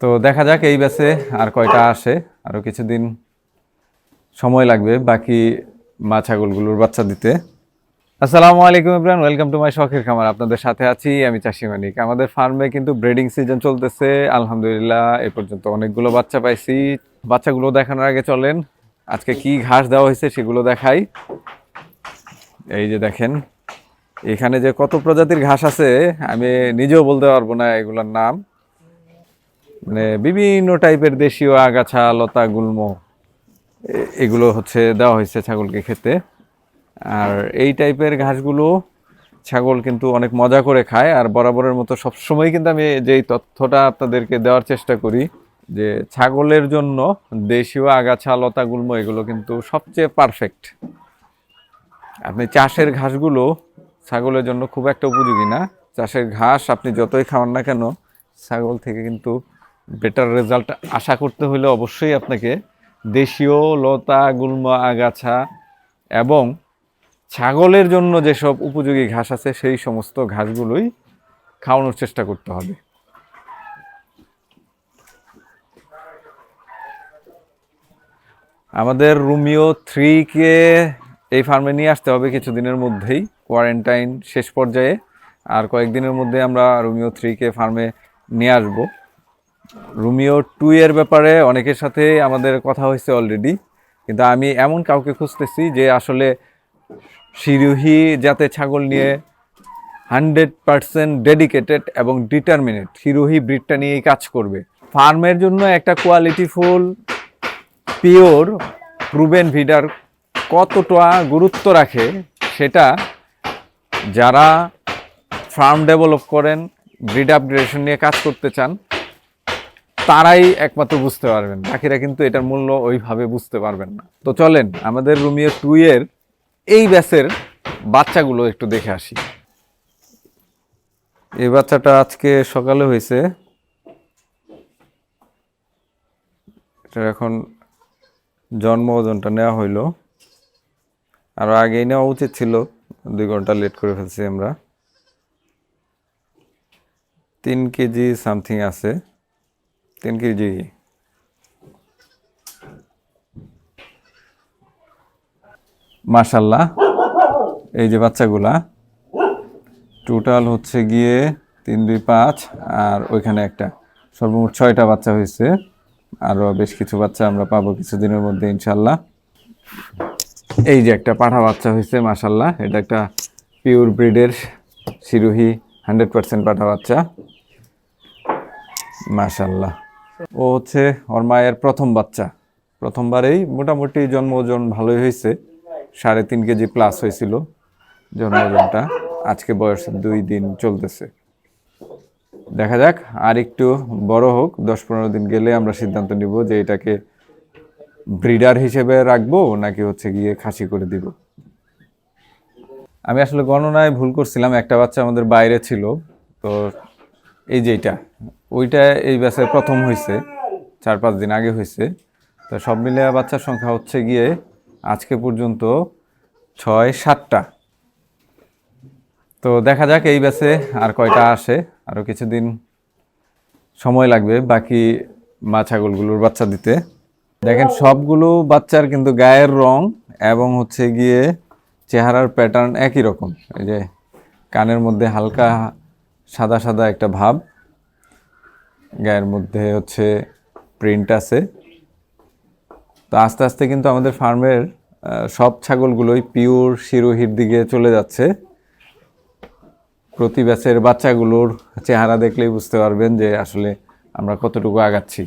তো দেখা যাক, এই ব্যাচে আর কয়টা আসে। আরও কিছুদিন সময় লাগবে বাকি মা ছাগলগুলোর বাচ্চা দিতে। আসসালামু আলাইকুম ইব্রাহিম ওয়েলকাম টু মাই শখের খামার। আপনাদের সাথে আছি আমি চাষি মানিক। আমাদের ফার্মে কিন্তু ব্রিডিং সিজন চলতেছে। আলহামদুলিল্লাহ, এ পর্যন্ত অনেকগুলো বাচ্চা পাইছি। বাচ্চাগুলো দেখানোর আগে চলেন, আজকে কি ঘাস দেওয়া হয়েছে সেগুলো দেখাই। এই যে দেখেন, এখানে যে কত প্রজাতির ঘাস আছে, আমি নিজেও বলতে পারব না এগুলোর নাম। মানে বিভিন্ন টাইপের দেশীয় আগাছা, লতা, গুল্ম এগুলো হচ্ছে দেওয়া হয়েছে ছাগলকে খেতে। আর এই টাইপের ঘাসগুলো ছাগল কিন্তু অনেক মজা করে খায়। আর বরাবরের মতো সবসময় কিন্তু আমি যেই তথ্যটা আপনাদেরকে দেওয়ার চেষ্টা করি, যে ছাগলের জন্য দেশীয় আগাছা, লতা, গুল্ম এগুলো কিন্তু সবচেয়ে পারফেক্ট আপনি চাষের ঘাসগুলো ছাগলের জন্য খুব একটা উপযোগী না। চাষের ঘাস আপনি যতই খাওয়ান না কেন, ছাগল থেকে কিন্তু বেটার রেজাল্ট আশা করতে হলে অবশ্যই আপনাকে দেশীয় লতা, গুল্ম, আগাছা এবং ছাগলের জন্য যেসব উপযোগী ঘাস আছে, সেই সমস্ত ঘাসগুলোই খাওয়ানোর চেষ্টা করতে হবে। আমাদের রুমিও থ্রিকে এই ফার্মে নিয়ে আসতে হবে কিছুদিনের মধ্যেই কোয়ারেন্টাইন শেষ পর্যায়ে। আর কয়েকদিনের মধ্যে আমরা রুমিও থ্রিকে ফার্মে নিয়ে আসব। রুমিও টু এর ব্যাপারে অনেকের সাথে আমাদের কথা হয়েছে অলরেডি কিন্তু আমি এমন কাউকে খুঁজতেছি যে আসলে সিরুহি যাতে ছাগল নিয়ে হান্ড্রেড পার্সেন্ট ডেডিকেটেড এবং ডিটারমিনেট হিরোহি ব্রিডটা নিয়েই কাজ করবে। ফার্মের জন্য একটা কোয়ালিটিফুল পিওর প্রুভেন ভিডার কতটা গুরুত্ব রাখে সেটা যারা ফার্ম ডেভেলপ করেন ব্রিড আপগ্রেডেশন নিয়ে কাজ করতে চান তারাই একমাত্র বুঝতে পারবেন, বাকিরা কিন্তু এটার মূল্য ওইভাবে বুঝতে পারবেন না। তো চলেন, আমাদের রুমিও টু এর এই ব্যাচের বাচ্চাগুলো একটু দেখে আসি। এই বাচ্চাটা আজকে সকালে হয়েছে। এটা এখন জন্ম ওজনটা নেওয়া হইল। আর আগেই নেওয়া উচিত ছিল, দুই ঘণ্টা লেট করে ফেলছি আমরা। তিন কেজি সামথিং আছে। তিন কেজি মাশাল্লাহ, এই যে বাচ্চাগুলা টোটাল হচ্ছে গিয়ে তিন, দুই, পাঁচ, আর ওইখানে একটা। সর্বমোট ছয়টা বাচ্চা হয়েছে আরও বেশ কিছু বাচ্চা আমরা পাবো কিছুদিনের মধ্যে, ইনশাল্লাহ। এই যে একটা পাঠা বাচ্চা হয়েছে, মাশাল্লাহ, এটা একটা পিওর ব্রিডের শিরোহী হান্ড্রেড পার্সেন্ট পাঠা বাচ্চা। মাশাল্লাহ। ও হচ্ছে ওর মায়ের প্রথম বাচ্চা। প্রথমবারেই মোটামুটি জন্ম ওজন ভালোই হয়েছে। সাড়ে তিন কেজি প্লাস হয়েছিল জন্ম ওজনটা আজকে বয়স দুই দিন চলতেছে। দেখা যাক, আর একটু বড় হোক, দশ পনেরো দিন গেলে আমরা সিদ্ধান্ত নিব যে এটাকে ব্রিডার হিসেবে রাখব নাকি হচ্ছে গিয়ে খাসি করে দিব। আমি আসলে গণনায় ভুল করছিলাম, একটা বাচ্চা আমাদের বাইরে ছিল। তো এই যে এটা, ওইটা এই ব্যাচের প্রথম হয়েছে চার পাঁচ দিন আগে হয়েছে তো সব মিলে বাচ্চার সংখ্যা হচ্ছে গিয়ে আজকে পর্যন্ত ছয় সাতটা। তো দেখা যাক এই ব্যাচে আর কয়টা আসে আরও কিছুদিন সময় লাগবে বাকি মা ছাগলগুলোর বাচ্চা দিতে। দেখেন সবগুলো বাচ্চার কিন্তু গায়ের রং এবং হচ্ছে গিয়ে চেহারার প্যাটার্ন একই রকম। এই যে কানের মধ্যে হালকা সাদা সাদা একটা ভাব। গায়ের মধ্যে হচ্ছে প্রিন্ট আছে। তো আস্তে আস্তে কিন্তু আমাদের ফার্মের সব ছাগলগুলোই পিওর শিরোহির দিকে চলে যাচ্ছে। প্রতি ব্যাচের বাচ্চাগুলোর চেহারা দেখলেই বুঝতে পারবেন যে আসলে আমরা কতটুকু আগাচ্ছি।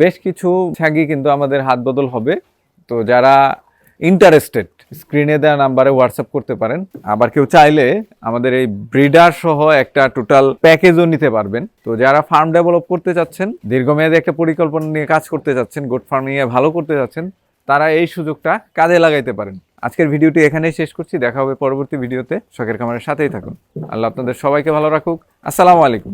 বেশ কিছু ছাগি কিন্তু আমাদের হাত বদল হবে। তো যারা ইন্টারেস্টেড স্ক্রিনে দেওয়া নাম্বারে হোয়াটসঅ্যাপ করতে পারেন। আবার কেউ চাইলে আমাদের এই ব্রিডার সহ একটা টোটাল প্যাকেজও নিতে পারবেন। তো যারা ফার্ম ডেভেলপ করতে চাচ্ছেন, দীর্ঘমেয়াদী একটা পরিকল্পনা নিয়ে কাজ করতে চাচ্ছেন গোট ফার্ম নিয়ে ভালো করতে চাচ্ছেন, তারা এই সুযোগটা কাজে লাগাইতে পারেন। আজকের ভিডিওটি এখানেই শেষ করছি। দেখা হবে পরবর্তী ভিডিওতে। শখের খামারের সাথেই থাকুন। আল্লাহ আপনাদের সবাইকে ভালো রাখুক। আসসালামু আলাইকুম।